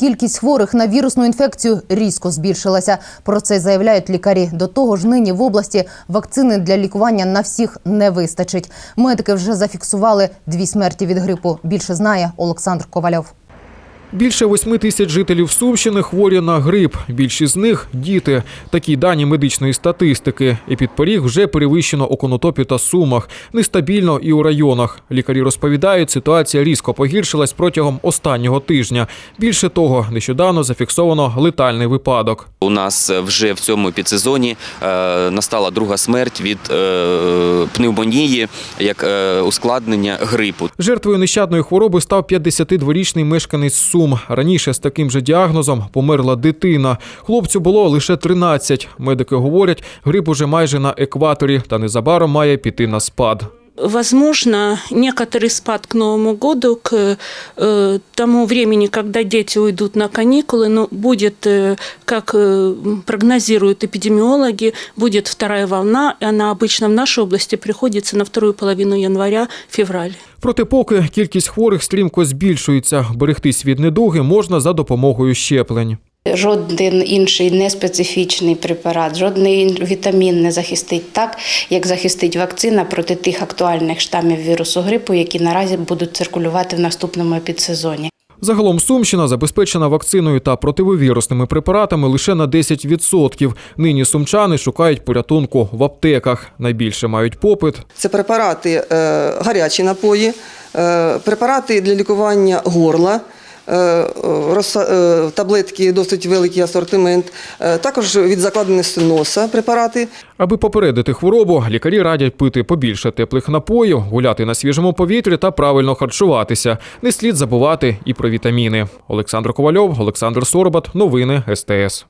кількість хворих на вірусну інфекцію різко збільшилася. Про це заявляють лікарі. До того ж, нині в області вакцини для лікування на всіх не вистачить. Медики вже зафіксували дві смерті від грипу. Більше знає Олександр Ковальов. Більше восьми тисяч жителів Сумщини хворі на грип. Більшість з них діти. Такі дані медичної статистики. І під вже перевищено у Конотопі та Сумах. Нестабільно і у районах. Лікарі розповідають, ситуація різко погіршилась протягом останнього тижня. Більше того, нещодавно зафіксовано летальний випадок. У нас вже в цьому підсезоні е, настала друга смерть від е, пневмонії як е, ускладнення грипу. Жертвою нещадної хвороби став 52-річний мешканець Сум. Раніше з таким же діагнозом померла дитина. Хлопцю було лише 13. Медики говорять, грип уже майже на екваторі та незабаром має піти на спад. Возможно, некоторый спад к Новому году, к э, тому времени, когда дети уйдут на каникулы, но будет, э, как э, прогнозируют эпидемиологи, будет вторая волна, и она обычно в нашей области приходится на вторую половину января-февраль. Проте, поки кількість хворих стрімко збільшується, берегтись від недуги можна за допомогою щеплень. Жоден інший неспецифічний препарат, жодний вітамін не захистить так, як захистить вакцина проти тих актуальних штамів вірусу грипу, які наразі будуть циркулювати в наступному підсезоні. Загалом Сумщина забезпечена вакциною та противовірусними препаратами лише на 10%. Нині сумчани шукають порятунку в аптеках. Найбільше мають попит Це препарати е, гарячі напої, е, препарати для лікування горла. Е, е, Таблетки досить великий асортимент, е, також від закладеності носа препарати. Аби попередити хворобу, лікарі радять пити побільше теплих напоїв, гуляти на свіжому повітрі та правильно харчуватися. Не слід забувати і про вітаміни. Олександр Ковальов, Олександр Сорбат. Новини СТС.